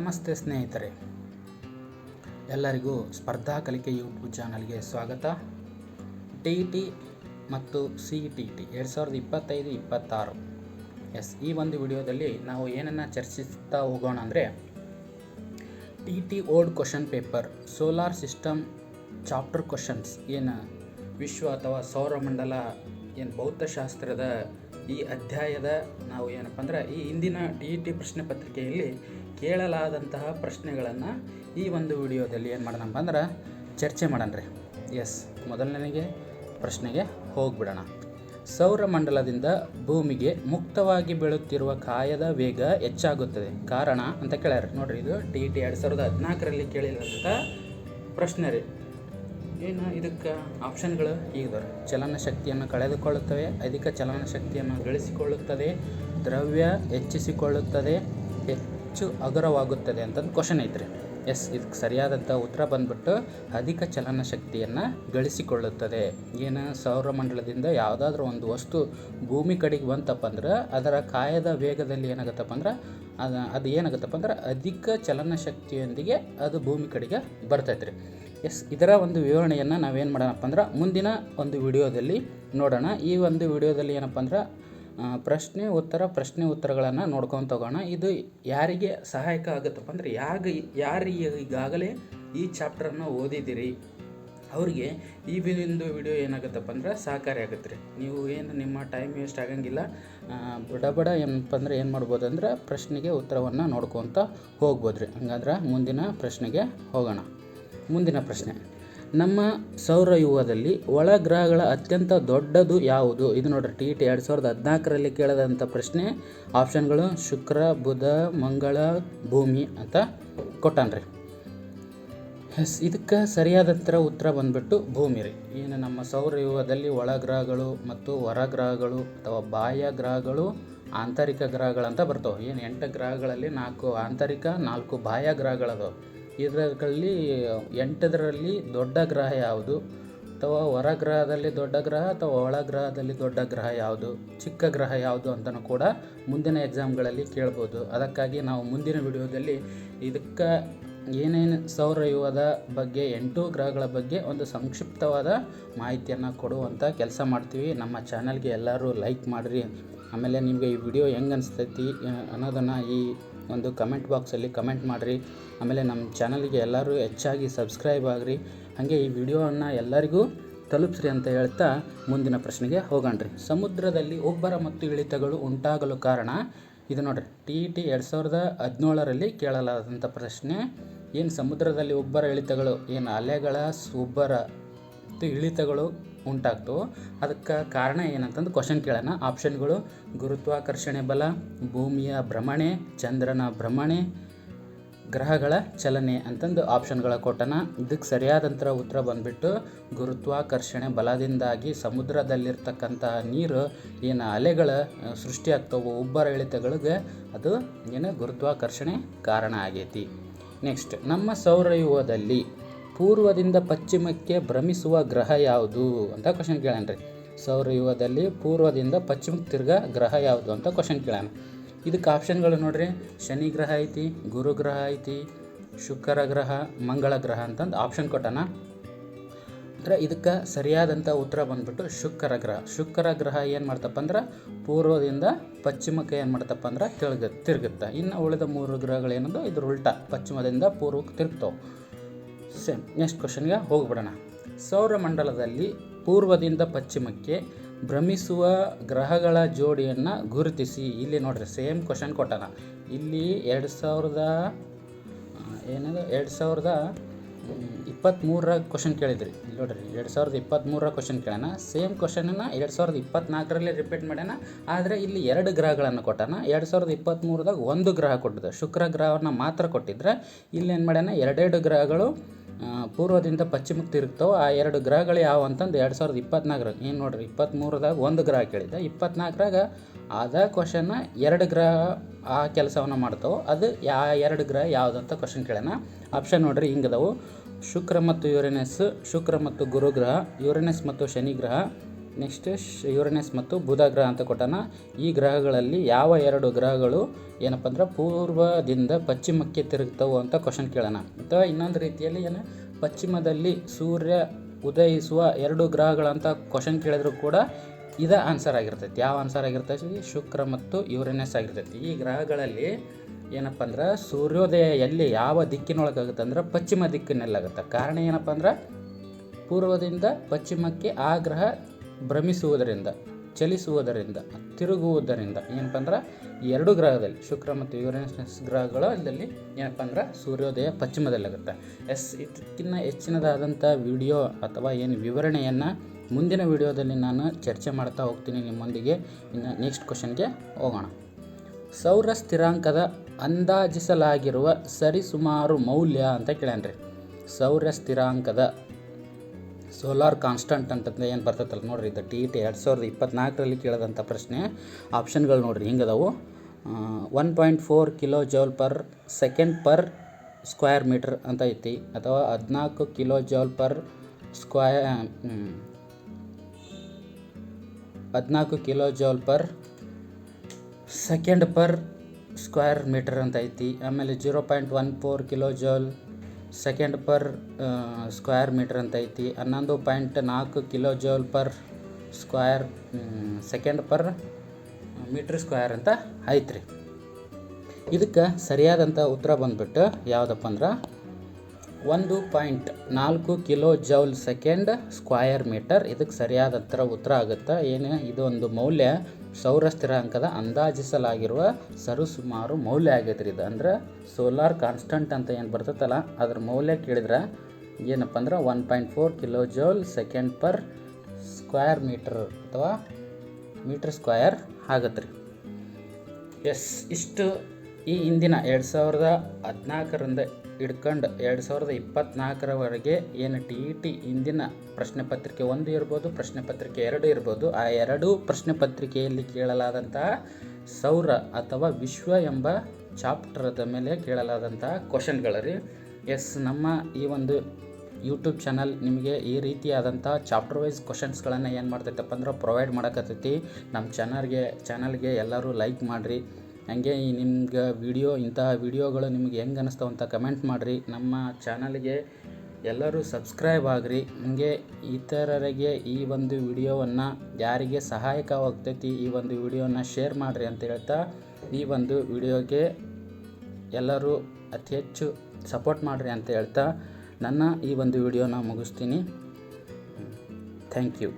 ನಮಸ್ತೆ ಸ್ನೇಹಿತರೆ. ಎಲ್ಲರಿಗೂ ಸ್ಪರ್ಧಾ ಕಲಿಕೆ ಯೂಟ್ಯೂಬ್ ಚಾನಲ್ಗೆ ಸ್ವಾಗತ. ಟಿ ಟಿ ಮತ್ತು ಸಿ ಟಿ ಟಿ ಎರಡು ಸಾವಿರದ ಇಪ್ಪತ್ತೈದು, ಇಪ್ಪತ್ತಾರು. ಎಸ್, ಈ ಒಂದು ವಿಡಿಯೋದಲ್ಲಿ ನಾವು ಏನನ್ನು ಚರ್ಚಿಸ್ತಾ ಹೋಗೋಣ ಅಂದರೆ T T old question paper, solar system chapter questions ಏನು ವಿಶ್ವ ಅಥವಾ ಸೌರಮಂಡಲ ಏನು ಭೌತಶಾಸ್ತ್ರದ ಈ ಅಧ್ಯಾಯದ ನಾವು ಏನಪ್ಪ ಅಂದರೆ ಈ ಹಿಂದಿನ ಟಿ ಇ ಟಿ ಪ್ರಶ್ನೆ ಪತ್ರಿಕೆಯಲ್ಲಿ ಕೇಳಲಾದಂತಹ ಪ್ರಶ್ನೆಗಳನ್ನು ಈ ಒಂದು ವಿಡಿಯೋದಲ್ಲಿ ಏನು ಮಾಡೋಣಪ್ಪ ಅಂದ್ರೆ ಚರ್ಚೆ ಮಾಡೋಣ ಎಸ್ ಮೊದಲನೆಗೆ ಪ್ರಶ್ನೆಗೆ ಹೋಗ್ಬಿಡೋಣ. ಸೌರಮಂಡಲದಿಂದ ಭೂಮಿಗೆ ಮುಕ್ತವಾಗಿ ಬೀಳುತ್ತಿರುವ ಕಾಯದ ವೇಗ ಹೆಚ್ಚಾಗುತ್ತದೆ. ಕಾರಣ ಅಂತ ಕೇಳ್ಯಾರ. ನೋಡ್ರಿ, ಇದು ಟಿ ಟಿ ಎರಡು ಸಾವಿರದ ಹದಿನಾಲ್ಕರಲ್ಲಿ ಕೇಳಿದಂಥ ಪ್ರಶ್ನೆ ರೀ. ಏನು ಇದಕ್ಕೆ ಆಪ್ಷನ್ಗಳು ಈಗಿದಾವೆ ಚಲನ ಶಕ್ತಿಯನ್ನು ಕಳೆದುಕೊಳ್ಳುತ್ತವೆ, ಅಧಿಕ ಚಲನ ಶಕ್ತಿಯನ್ನು ಗಳಿಸಿಕೊಳ್ಳುತ್ತದೆ, ದ್ರವ್ಯ ಹೆಚ್ಚಿಸಿಕೊಳ್ಳುತ್ತದೆ ಹೆಚ್ಚು ಹಗುರವಾಗುತ್ತದೆ ಅಂತಂದು ಕ್ವಶನ್ ಐತ್ರಿ. ಎಸ್ ಇದಕ್ಕೆ ಸರಿಯಾದಂಥ ಉತ್ತರ ಬಂದ್ಬಿಟ್ಟು ಅಧಿಕ ಚಲನ ಶಕ್ತಿಯನ್ನು ಗಳಿಸಿಕೊಳ್ಳುತ್ತದೆ. ಏನು ಸೌರಮಂಡಲದಿಂದ ಯಾವುದಾದ್ರೂ ಒಂದು ವಸ್ತು ಭೂಮಿ ಕಡೆಗೆ ಬಂತಪ್ಪ ಅಂದ್ರೆ ಅದರ ಕಾಯದ ವೇಗದಲ್ಲಿ ಏನಾಗುತ್ತಪ್ಪ ಅಂದ್ರೆ ಅದು ಅದು ಏನಾಗುತ್ತಪ್ಪ ಅಂದ್ರೆ ಅಧಿಕ ಚಲನ ಶಕ್ತಿಯೊಂದಿಗೆ ಅದು ಭೂಮಿ ಕಡೆಗೆ ಬರ್ತೈತೆ ರೀ ಎಸ್, ಇದರ ಒಂದು ವಿವರಣೆಯನ್ನು ನಾವೇನು ಮಾಡೋಣಪ್ಪ ಅಂದ್ರೆ ಮುಂದಿನ ಒಂದು ವಿಡಿಯೋದಲ್ಲಿ ನೋಡೋಣ. ಈ ಒಂದು ವಿಡಿಯೋದಲ್ಲಿ ಏನಪ್ಪ ಅಂದ್ರೆ ಪ್ರಶ್ನೆ ಉತ್ತರ, ಪ್ರಶ್ನೆ ಉತ್ತರಗಳನ್ನು ನೋಡ್ಕೊಂತ ಹೋಗೋಣ ಇದು ಯಾರಿಗೆ ಸಹಾಯಕ ಆಗುತ್ತಪ್ಪ ಅಂದರೆ ಯಾಗ ಯಾರು ಈಗಾಗಲೇ ಈ ಚಾಪ್ಟರನ್ನು ಓದಿದ್ದೀರಿ, ಅವ್ರಿಗೆ ಈ ಒಂದು ವಿಡಿಯೋ ಏನಾಗುತ್ತಪ್ಪ ಅಂದ್ರೆ ಸಹಕಾರಿ ಆಗುತ್ತೆ ರೀ. ನೀವು ಏನು ನಿಮ್ಮ ಟೈಮ್ ವೇಸ್ಟ್ ಆಗಂಗಿಲ್ಲ. ಬಡ ಬಡ ಏನಪ್ಪ ಅಂದ್ರೆ ಏನು ಮಾಡ್ಬೋದು ಅಂದ್ರೆ ಪ್ರಶ್ನೆಗೆ ಉತ್ತರವನ್ನು ನೋಡ್ಕೊತ ಹೋಗ್ಬೋದು ರೀ. ಹಂಗಂದ್ರೆ ಮುಂದಿನ ಪ್ರಶ್ನೆಗೆ ಹೋಗೋಣ. ಮುಂದಿನ ಪ್ರಶ್ನೆ. ನಮ್ಮ ಸೌರವ್ಯೂಹದಲ್ಲಿ ಒಳಗ್ರಹಗಳ ಅತ್ಯಂತ ದೊಡ್ಡದು ಯಾವುದು? ಇದು ನೋಡ್ರಿ, ಟಿ ಟಿ ಎರಡು ಸಾವಿರದ ಹದಿನಾಲ್ಕರಲ್ಲಿ ಕೇಳದಂಥ ಪ್ರಶ್ನೆ. ಆಪ್ಷನ್ಗಳು ಶುಕ್ರ, ಬುಧ, ಮಂಗಳ, ಭೂಮಿ ಅಂತ ಕೊಟ್ಟಾನ್ರಿ. ಎಸ್, ಇದಕ್ಕೆ ಸರಿಯಾದಂಥ ಉತ್ತರ ಬಂದ್ಬಿಟ್ಟು ಭೂಮಿ ರೀ. ಏನು ನಮ್ಮ ಸೌರವ್ಯೂಹದಲ್ಲಿ ಒಳಗ್ರಹಗಳು ಮತ್ತು ಹೊರಗ್ರಹಗಳು ಅಥವಾ ಬಾಹ್ಯ ಗ್ರಹಗಳು, ಆಂತರಿಕ ಗ್ರಹಗಳಂತ ಬರ್ತವೆ. ಏನು ಎಂಟು ಗ್ರಹಗಳಲ್ಲಿ ನಾಲ್ಕು ಆಂತರಿಕ, ನಾಲ್ಕು ಬಾಹ್ಯ ಗ್ರಹಗಳದಾವೆ. ಇದರಲ್ಲಿ ಎಂಟದರಲ್ಲಿ ದೊಡ್ಡ ಗ್ರಹ ಯಾವುದು? ಅಥವಾ ಹೊರಗ್ರಹದಲ್ಲಿ ದೊಡ್ಡ ಗ್ರಹ ಅಥವಾ ಒಳಗ್ರಹದಲ್ಲಿ ದೊಡ್ಡ ಗ್ರಹ ಯಾವುದು? ಚಿಕ್ಕ ಗ್ರಹ ಯಾವುದು ಅಂತಲೂ ಕೂಡ ಮುಂದಿನ ಎಕ್ಸಾಮ್ಗಳಲ್ಲಿ ಕೇಳ್ಬೋದು. ಅದಕ್ಕಾಗಿ ನಾವು ಮುಂದಿನ ವಿಡಿಯೋದಲ್ಲಿ ಇದಕ್ಕೆ ಏನೇನು ಸೌರವ್ಯೂಹದ ಬಗ್ಗೆ, ಎಂಟು ಗ್ರಹಗಳ ಬಗ್ಗೆ ಒಂದು ಸಂಕ್ಷಿಪ್ತವಾದ ಮಾಹಿತಿಯನ್ನು ಕೊಡುವಂಥ ಕೆಲಸ ಮಾಡ್ತೀವಿ. ನಮ್ಮ ಚಾನಲ್ಗೆ ಎಲ್ಲರೂ ಲೈಕ್ ಮಾಡಿರಿ. ಆಮೇಲೆ ನಿಮಗೆ ಈ ವಿಡಿಯೋ ಹೆಂಗೆ ಅನಿಸ್ತೈತಿ ಅನ್ನೋದನ್ನು ಈ ಒಂದು ಕಮೆಂಟ್ ಬಾಕ್ಸಲ್ಲಿ ಕಮೆಂಟ್ ಮಾಡಿರಿ. ಆಮೇಲೆ ನಮ್ಮ ಚಾನಲಿಗೆ ಎಲ್ಲರೂ ಹೆಚ್ಚಾಗಿ ಸಬ್ಸ್ಕ್ರೈಬ್ ಆಗಿರಿ. ಹಾಗೆ ಈ ವಿಡಿಯೋವನ್ನು ಎಲ್ಲರಿಗೂ ತಲುಪಿಸ್ರಿ ಅಂತ ಹೇಳ್ತಾ ಮುಂದಿನ ಪ್ರಶ್ನೆಗೆ ಹೋಗೋಣ್ರಿ. ಸಮುದ್ರದಲ್ಲಿ ಒಬ್ಬರ ಮತ್ತು ಇಳಿತಗಳು ಉಂಟಾಗಲು ಕಾರಣ? ಇದು ನೋಡ್ರಿ ಟಿ ಇ ಟಿ ಎರಡು ಸಾವಿರದ ಹದಿನೇಳರಲ್ಲಿ ಕೇಳಲಾದಂಥ ಪ್ರಶ್ನೆ, ಏನು ಸಮುದ್ರದಲ್ಲಿ ಒಬ್ಬರ ಇಳಿತಗಳು, ಏನು ಅಲೆಗಳ ಸುಬ್ಬರ ಮತ್ತು ಇಳಿತಗಳು ಉಂಟಾಗ್ತವೆ. ಅದಕ್ಕೆ ಕಾರಣ ಏನಂತಂದು ಕ್ವಶನ್ ಕೇಳೋಣ. ಆಪ್ಷನ್ಗಳು ಗುರುತ್ವಾಕರ್ಷಣೆ ಬಲ, ಭೂಮಿಯ ಭ್ರಮಣೆ, ಚಂದ್ರನ ಭ್ರಮಣೆ, ಗ್ರಹಗಳ ಚಲನೆ ಅಂತಂದು ಆಪ್ಷನ್ಗಳ ಕೊಟ್ಟನ. ಇದಕ್ಕೆ ಸರಿಯಾದಂಥ ಉತ್ತರ ಬಂದ್ಬಿಟ್ಟು ಗುರುತ್ವಾಕರ್ಷಣೆ ಬಲದಿಂದಾಗಿ ಸಮುದ್ರದಲ್ಲಿರ್ತಕ್ಕಂಥ ನೀರು, ಏನು ಅಲೆಗಳ ಸೃಷ್ಟಿಯಾಗ್ತವೋ ಉಬ್ಬರ ಇಳಿತಗಳಿಗೆ ಅದು ಏನು ಗುರುತ್ವಾಕರ್ಷಣೆ ಕಾರಣ ಆಗೈತಿ. ನೆಕ್ಸ್ಟ್ ನಮ್ಮ ಸೌರವ್ಯೂಹದಲ್ಲಿ ಪೂರ್ವದಿಂದ ಪಶ್ಚಿಮಕ್ಕೆ ಭ್ರಮಿಸುವ ಗ್ರಹ ಯಾವುದು ಅಂತ ಕ್ವಶನ್ ಕೇಳಾನ್ರಿ ರೀ ಸೌರವ್ಯೂಹದಲ್ಲಿ ಪೂರ್ವದಿಂದ ಪಶ್ಚಿಮಕ್ಕೆ ತಿರ್ಗ ಗ್ರಹ ಯಾವುದು ಅಂತ ಕ್ವಶನ್ ಕೇಳಾನ ಇದಕ್ಕೆ ಆಪ್ಷನ್ಗಳು ನೋಡ್ರಿ. ಶನಿ ಗ್ರಹ ಐತಿ, ಗುರು ಗ್ರಹ ಐತಿ, ಶುಕ್ರ ಗ್ರಹ, ಮಂಗಳ ಗ್ರಹ ಅಂತಂದು ಆಪ್ಷನ್ ಕೊಟ್ಟಾನ ಅಂದ್ರೆ ಇದಕ್ಕೆ ಸರಿಯಾದಂಥ ಉತ್ತರ ಬಂದ್ಬಿಟ್ಟು ಶುಕ್ರ ಗ್ರಹ. ಶುಕ್ರ ಗ್ರಹ ಏನು ಮಾಡ್ತಪ್ಪ ಅಂದ್ರೆ ಪೂರ್ವದಿಂದ ಪಶ್ಚಿಮಕ್ಕೆ ಏನು ಮಾಡ್ತಪ್ಪ ಅಂದ್ರೆ ತಿರುಗ, ತಿರುಗುತ್ತೆ. ಇನ್ನು ಉಳಿದ ಮೂರು ಗ್ರಹಗಳೇನದು? ಇದ್ರ ಉಲ್ಟಾ ಪಶ್ಚಿಮದಿಂದ ಪೂರ್ವಕ್ಕೆ ತಿರುಗ್ತಾವೆ. ಸೇಮ್ ನೆಕ್ಸ್ಟ್ ಕ್ವಶನ್ಗೆ ಹೋಗ್ಬಿಡೋಣ. ಸೌರಮಂಡಲದಲ್ಲಿ ಪೂರ್ವದಿಂದ ಪಶ್ಚಿಮಕ್ಕೆ ಭ್ರಮಿಸುವ ಗ್ರಹಗಳ ಜೋಡಿಯನ್ನು ಗುರುತಿಸಿ. ಇಲ್ಲಿ ನೋಡ್ರಿ ಸೇಮ್ ಕ್ವಶನ್ ಕೊಟ್ಟಾನ. ಇಲ್ಲಿ ಎರಡು ಸಾವಿರದ ಏನದು? ಎರಡು ಸಾವಿರದ ಇಪ್ಪತ್ತ್ಮೂರರ ಕ್ವಶನ್ ಕೇಳಿದ್ರಿ. ನೋಡ್ರಿ, ಎರಡು ಸಾವಿರದ ಇಪ್ಪತ್ತ್ಮೂರರ ಕ್ವಶನ್ ಕೇಳೋಣ. ಸೇಮ್ ಕ್ವಶನನ್ನು ಎರಡು ಸಾವಿರದ ಇಪ್ಪತ್ತ್ನಾಲ್ಕರಲ್ಲಿ ರಿಪೀಟ್ ಮಾಡ್ಯಾನ. ಆದರೆ ಇಲ್ಲಿ ಎರಡು ಗ್ರಹಗಳನ್ನು ಕೊಟ್ಟಾನ. ಎರಡು ಸಾವಿರದ ಇಪ್ಪತ್ತ್ಮೂರದಾಗ ಒಂದು ಗ್ರಹ ಕೊಟ್ಟಿದ್ದ. ಶುಕ್ರ ಗ್ರಹವನ್ನು ಮಾತ್ರ ಕೊಟ್ಟಿದ್ರೆ ಇಲ್ಲಿ ಏನು ಮಾಡ್ಯಾನ? ಎರಡೆರಡು ಗ್ರಹಗಳು ಪೂರ್ವದಿಂದ ಪಶ್ಚಿಮಕ್ಕೆ ತಿರುಗ್ತಾವೆ. ಆ ಎರಡು ಗ್ರಹಗಳು ಯಾವ ಅಂತಂದು ಎರಡು ಸಾವಿರದ ಇಪ್ಪತ್ನಾಲ್ಕರಾಗ. ಏನು ನೋಡ್ರಿ ಇಪ್ಪತ್ತ್ಮೂರದಾಗ ಒಂದು ಗ್ರಹ ಕೇಳಿದ್ದೆ ಇಪ್ಪತ್ನಾಲ್ಕರಾಗ ಅದ ಕ್ವಶನ್ನ ಎರಡು ಗ್ರಹ ಆ ಕೆಲಸವನ್ನು ಮಾಡ್ತಾವೆ. ಅದು ಯಾ ಎರಡು ಗ್ರಹ ಯಾವುದಂತ ಕ್ವಶನ್ ಕೇಳೋಣ. ಆಪ್ಷನ್ ನೋಡ್ರಿ, ಹಿಂಗದವು. ಶುಕ್ರ ಮತ್ತು ಯುರೇನಸ್, ಶುಕ್ರ ಮತ್ತು ಗುರು ಗ್ರಹ, ಯುರೇನಸ್ ಮತ್ತು ಶನಿ ಗ್ರಹ ನೆಕ್ಸ್ಟ್ ಯುರನೆಸ್ ಮತ್ತು ಬುಧ ಗ್ರಹ ಅಂತ ಕೊಟ್ಟಾನ. ಈ ಗ್ರಹಗಳಲ್ಲಿ ಯಾವ ಎರಡು ಗ್ರಹಗಳು ಏನಪ್ಪ ಅಂದ್ರೆ ಪೂರ್ವದಿಂದ ಪಶ್ಚಿಮಕ್ಕೆ ತಿರುಗ್ತವು ಅಂತ ಕ್ವಶನ್ ಕೇಳೋಣ. ಅಥವಾ ಇನ್ನೊಂದು ರೀತಿಯಲ್ಲಿ ಏನು? ಪಶ್ಚಿಮದಲ್ಲಿ ಸೂರ್ಯ ಉದಯಿಸುವ ಎರಡು ಗ್ರಹಗಳಂತ ಕ್ವಶನ್ ಕೇಳಿದ್ರು ಕೂಡ ಇದ ಆನ್ಸರ್ ಆಗಿರ್ತೈತಿ. ಯಾವ ಆನ್ಸರ್ ಆಗಿರ್ತೈತಿ? ಶುಕ್ರ ಮತ್ತು ಯುರೇನಸ್ ಆಗಿರ್ತೈತಿ. ಈ ಗ್ರಹಗಳಲ್ಲಿ ಏನಪ್ಪ ಅಂದ್ರೆ ಸೂರ್ಯೋದಯ ಎಲ್ಲಿ ಯಾವ ದಿಕ್ಕಿನೊಳಗಾಗುತ್ತೆ ಅಂದ್ರೆ ಪಶ್ಚಿಮ ದಿಕ್ಕಿನಲ್ಲಾಗುತ್ತೆ. ಕಾರಣ ಏನಪ್ಪ ಅಂದ್ರೆ ಪೂರ್ವದಿಂದ ಪಶ್ಚಿಮಕ್ಕೆ ಆ ಗ್ರಹ ಭ್ರಮಿಸುವುದರಿಂದ, ಚಲಿಸುವುದರಿಂದ, ತಿರುಗುವುದರಿಂದ ಏನಪ್ಪ ಅಂದ್ರೆ ಎರಡು ಗ್ರಹದಲ್ಲಿ, ಶುಕ್ರ ಮತ್ತು ಯುರೇನಸ್ ಅಲ್ಲಲ್ಲಿ ಏನಪ್ಪ ಅಂದ್ರೆ ಸೂರ್ಯೋದಯ ಪಶ್ಚಿಮದಲ್ಲಾಗುತ್ತೆ ಎಸ್ ಇದಕ್ಕಿಂತ ಹೆಚ್ಚಿನದಾದಂಥ ವಿಡಿಯೋ ಅಥವಾ ಏನು ವಿವರಣೆಯನ್ನು ಮುಂದಿನ ವಿಡಿಯೋದಲ್ಲಿ ನಾನು ಚರ್ಚೆ ಮಾಡ್ತಾ ಹೋಗ್ತೀನಿ ನಿಮ್ಮೊಂದಿಗೆ. ಇನ್ನು ನೆಕ್ಸ್ಟ್ ಕ್ವಶನ್ಗೆ ಹೋಗೋಣ. ಸೌರ ಸ್ಥಿರಾಂಕದ ಅಂದಾಜಿಸಲಾಗಿರುವ ಸರಿಸುಮಾರು ಮೌಲ್ಯ ಅಂತ ಕೇಳ್ಯಾನ್ರಿ ಸೌರ ಸ್ಥಿರಾಂಕದ ಸೋಲಾರ್ ಕಾನ್ಸ್ಟಂಟ್ ಅಂತಂದ್ರೆ ಏನು ಬರ್ತೈತಲ್ಲ ನೋಡ್ರಿ, ಇದು ಟಿ ಟಿ ಎರಡು ಸಾವಿರದ ಇಪ್ಪತ್ನಾಲ್ಕರಲ್ಲಿ ಕೇಳಿದಂಥ ಪ್ರಶ್ನೆ. ಆಪ್ಷನ್ಗಳು ನೋಡ್ರಿ, ಹಿಂಗದವು. One point four kilo joule per second per square metre ಅಂತ ಐತಿ. ಅಥವಾ ಹದಿನಾಲ್ಕು ಕಿಲೋ ಜೌಲ್ ಪರ್ ಸ್ಕ್ವಯ ಹದಿನಾಲ್ಕು kilo joule per second per square metre ಅಂತ ಐತಿ. ಆಮೇಲೆ zero point one four kilo joule second per square metre ಅಂತ ಐತಿ. ಹನ್ನೊಂದು ಪಾಯಿಂಟ್ ನಾಲ್ಕು kilo joule per square second per metre square ಅಂತ ಐತ್ರಿ. ಇದಕ್ಕೆ ಸರಿಯಾದಂಥ ಉತ್ತರ ಬಂದ್ಬಿಟ್ಟು ಯಾವುದಪ್ಪ ಅಂದ್ರೆ ಒಂದು ಪಾಯಿಂಟ್ ನಾಲ್ಕು kilo joule second square metre. ಇದಕ್ಕೆ ಸರಿಯಾದ ಉತ್ತರ ಆಗುತ್ತೆ? ಏನು? ಇದೊಂದು ಮೌಲ್ಯ. ಸೌರ ಸ್ಥಿರಾಂಕದ ಅಂದಾಜಿಸಲಾಗಿರುವ ಸರಿಸುಮಾರು ಮೌಲ್ಯ ಆಗೈತೆ ರೀ ಇದು. ಅಂದ್ರೆ ಸೋಲಾರ್ ಕಾನ್ಸ್ಟಂಟ್ ಅಂತ ಏನು ಬರ್ತೈತಲ್ಲ, ಅದ್ರ ಮೌಲ್ಯ ಕೇಳಿದ್ರೆ ಏನಪ್ಪ ಅಂದ್ರೆ one point four kilo joule second per square metre ಅಥವಾ ಮೀಟರ್ ಸ್ಕ್ವಯರ್ ಆಗತ್ತೆ ರೀ. ಎಸ್, ಇಷ್ಟು ಈ ಹಿಂದಿನ ಎರಡು ಸಾವಿರದ ಹದಿನಾಲ್ಕರಿಂದ ಹಿಡ್ಕೊಂಡು ಎರಡು ಸಾವಿರದ ಇಪ್ಪತ್ತ್ನಾಲ್ಕರವರೆಗೆ ಏನು ಟಿ ಇ ಟಿ ಹಿಂದಿನ ಪ್ರಶ್ನೆ ಪತ್ರಿಕೆ ಒಂದು ಇರ್ಬೋದು, ಪ್ರಶ್ನೆ ಪತ್ರಿಕೆ ಎರಡು ಇರ್ಬೋದು, ಆ ಎರಡೂ ಪ್ರಶ್ನೆ ಪತ್ರಿಕೆಯಲ್ಲಿ ಕೇಳಲಾದಂತಹ ಸೌರ ಅಥವಾ ವಿಶ್ವ ಎಂಬ ಚಾಪ್ಟರ್ದ ಮೇಲೆ ಕೇಳಲಾದಂತಹ ಕ್ವಶನ್ಗಳು ರೀ. ಎಸ್, ನಮ್ಮ ಈ ಒಂದು ಯೂಟ್ಯೂಬ್ ಚಾನಲ್ ನಿಮಗೆ ಈ ರೀತಿಯಾದಂಥ ಚಾಪ್ಟರ್ ವೈಸ್ ಕ್ವಶನ್ಸ್ಗಳನ್ನು ಏನು ಮಾಡ್ತೈತಪ್ಪ ಅಂದ್ರೆ ಪ್ರೊವೈಡ್ ಮಾಡಕತ್ತೈತಿ. ನಮ್ಮ ಚಾನಲ್ಗೆ ಚಾನಲ್ಗೆ ಎಲ್ಲರೂ ಲೈಕ್ ಮಾಡಿರಿ. ಹಾಗೆ ಈ ನಿಮ್ಗೆ ವಿಡಿಯೋ ಇಂತಹ ವಿಡಿಯೋಗಳು ನಿಮ್ಗೆ ಹೆಂಗೆ ಅನ್ನಿಸ್ತಾವ ಅಂತ ಕಮೆಂಟ್ ಮಾಡಿರಿ. ನಮ್ಮ ಚಾನಲ್ಗೆ ಎಲ್ಲರೂ ಸಬ್ಸ್ಕ್ರೈಬ್ ಆಗಿರಿ. ಹಾಗೆ ಇತರರಿಗೆ ಈ ಒಂದು ವಿಡಿಯೋವನ್ನು ಯಾರಿಗೆ ಸಹಾಯಕವಾಗ್ತೈತಿ, ಈ ಒಂದು ವಿಡಿಯೋನ ಶೇರ್ ಮಾಡಿರಿ ಅಂತ ಹೇಳ್ತಾ ಈ ಒಂದು ವಿಡಿಯೋಗೆ ಎಲ್ಲರೂ ಅತಿ ಹೆಚ್ಚು ಸಪೋರ್ಟ್ ಮಾಡಿರಿ ಅಂತ ಹೇಳ್ತಾ ನನ್ನ ಈ ಒಂದು ವಿಡಿಯೋನ ಮುಗಿಸ್ತೀನಿ. Thank you